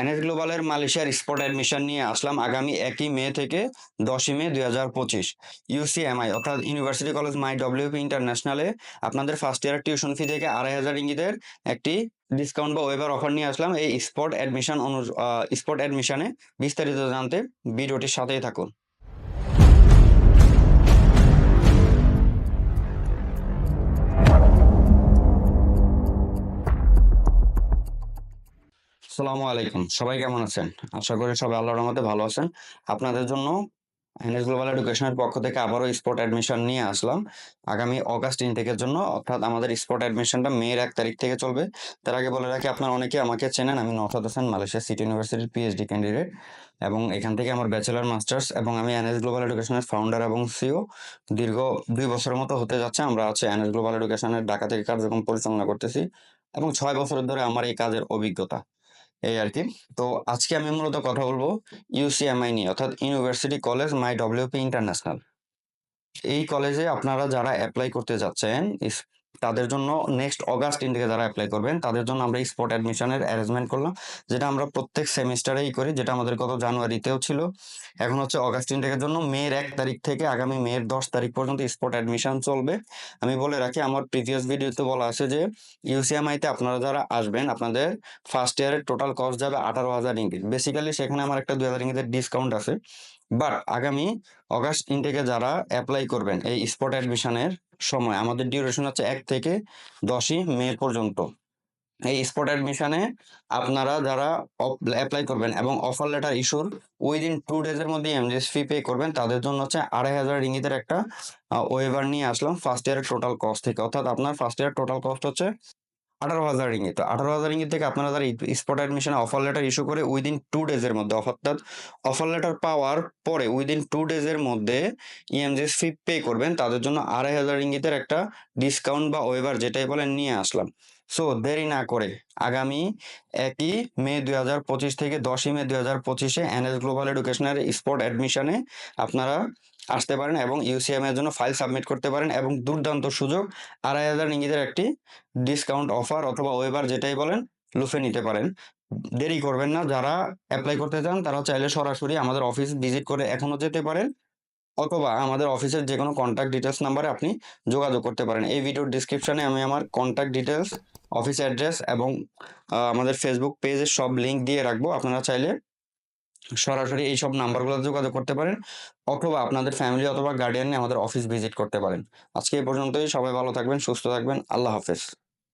NS গ্লোবালের মালয়েশিয়ার spot admission নিয়ে আসলাম আগামী একই মে থেকে দশই মে দুই হাজার পঁচিশ ইউসিএমআই অর্থাৎ ইউনিভার্সিটি কলেজ মাই ডব্লিউপি ইন্টারন্যাশনালে আপনাদের ফার্স্ট ইয়ার টিউশন ফি থেকে আড়াই হাজার ইঙ্গিতের একটি ডিসকাউন্ট বা ওয়েবার অফার নিয়ে আসলাম। এই স্পট অ্যাডমিশন অনু স্পট অ্যাডমিশনে বিস্তারিত জানতে ভিডিওটির সাথেই থাকুন। আসসালামু আলাইকুম। সবাই কেমন আছেন? আশা করি সবাই আল্লাহর রহমতে ভালো আছেন। আপনাদের জন্য এনএস গ্লোবাল এডুকেশনের পক্ষ থেকে আবারও স্পট অ্যাডমিশন নিয়ে আসলাম। আগামী অগাস্ট ইনটেকের জন্য, অর্থাৎ আমাদের স্পট অ্যাডমিশনটা মেয়ের এক তারিখ থেকে চলবে। তার আগে বলে রাখি, আপনারা অনেকে আমাকে চেনেন, আমি নওশাদ হাসান, মালয়েশিয়া সিটি ইউনিভার্সিটির পিএইচডি ক্যান্ডিডেট এবং এখান থেকে আমার ব্যাচেলার মাস্টার্স এবং আমি এনএস গ্লোবাল এডুকেশনের ফাউন্ডার এবং সিও দীর্ঘ দুই বছরের মতো হতে যাচ্ছে, আমরা আছে এনএস গ্লোবাল এডুকেশনের ঢাকা থেকে কার্যক্রম পরিচালনা করতেছি এবং ছয় বছরের ধরে আমার এই কাজের অভিজ্ঞতা। এই আর কি তো আজকে আমি মূলত কথা বলব ইউসিএমআই নিয়ে, অর্থাৎ university college MAI WP international এই কলেজে আপনারা যারা অ্যাপ্লাই করতে যাচ্ছেন তাদের জন্য নেক্সট অগাস্ট থেকে যারা অ্যাপ্লাই করবেন, তাদের জন্য আমরা স্পট অ্যাডমিশনের অ্যারেঞ্জমেন্ট করলাম, যেটা আমরা প্রত্যেক সেমিস্টারেই করি, যেটা আমাদের গত জানুয়ারিতেও ছিল। এখন হচ্ছে অগাস্ট ইনটেকের জন্য মের এক তারিখ থেকে আগামী মের দশ তারিখ পর্যন্ত স্পট অ্যাডমিশন চলবে। আমি বলে রাখি, আমার প্রিভিয়াস ভিডিওতে বলা আছে যে ইউসিএমআইতে আপনারা যারা আসবেন, আপনাদের ফার্স্ট ইয়ারের টোটাল কস্ট যাবে আঠারো হাজার ইঙ্গিত। বেসিক্যালি সেখানে আমার একটা দুই হাজার ইঙ্গিতের ডিসকাউন্ট আছে। বাট আগামী অগাস্ট ইনটেকে যারা অ্যাপ্লাই করবেন এই স্পট অ্যাডমিশনের সময়। আমাদের ডিউরেশন হচ্ছে এক থেকে দশই মে পর্যন্ত। এই স্পট অ্যাডমিশনে আপনারা যারা অ্যাপ্লাই করবেন এবং অফার লেটার ইস্যুর উইদিন টু ডেজের মধ্যে এমজিএস ফি পে করবেন, তাদের জন্য হচ্ছে আড়াই হাজার রিঙ্গিতের একটা ওয়েভার নিয়ে আসলাম ফার্স্ট ইয়ারের টোটাল কস্ট থেকে। অর্থাৎ আপনার ফার্স্ট ইয়ার টোটাল কস্ট হচ্ছে আঠারো হাজার রিঙ্গিত। আঠারো হাজার ইঙ্গিত থেকে আপনারা যারা স্পট অ্যাডমিশনে অফার লেটার ইস্যু করে উইদিন টু ডেজের মধ্যে, অর্থাৎ অফার লেটার পাওয়ার পরে উইদিন টু ডেজের মধ্যে ইএমজিএস ফি পে করবেন, তাদের জন্য আড়াই হাজার ইঙ্গিতের একটা ডিসকাউন্ট বা ওয়েবার যেটাই বলেন নিয়ে আসলাম। সো দেরি না করে আগামী একই মে দুই হাজার পঁচিশ থেকে দশই মে দুই হাজার পঁচিশে এনএস গ্লোবাল এডুকেশনের স্পট অ্যাডমিশনে আপনারা আসতে পারেন এবং ইউসিএম এর জন্য ফাইল সাবমিট করতে পারেন এবং দুর্দান্ত সুযোগ আড়াই হাজার ইঙ্গিতের একটি ডিসকাউন্ট অফার অথবা ওয়েবার যেটাই বলেন লুফে নিতে পারেন। দেরি করবেন না, যারা অ্যাপ্লাই করতে চান তারা চাইলে সরাসরি আমাদের অফিস ভিজিট করে এখনও যেতে পারেন অথবা আমাদের অফিসের যে কোনো কন্ট্যাক্ট ডিটেলস নাম্বারে আপনি যোগাযোগ করতে পারেন। এই ভিডিওর ডিসক্রিপশনে আমি আমার কন্ট্যাক্ট ডিটেলস অফিস অ্যাড্রেস এবং আমাদের ফেসবুক পেজের সব লিঙ্ক দিয়ে রাখব। আপনারা চাইলে সরাসরি এই সব নাম্বারগুলো যোগাযোগ করতে পারেন অথবা আপনাদের ফ্যামিলি অথবা গার্ডিয়ান আমাদের অফিস ভিজিট করতে পারেন। আজকে এই পর্যন্তই। সবাই ভালো থাকবেন, সুস্থ থাকবেন। আল্লাহ হাফেজ।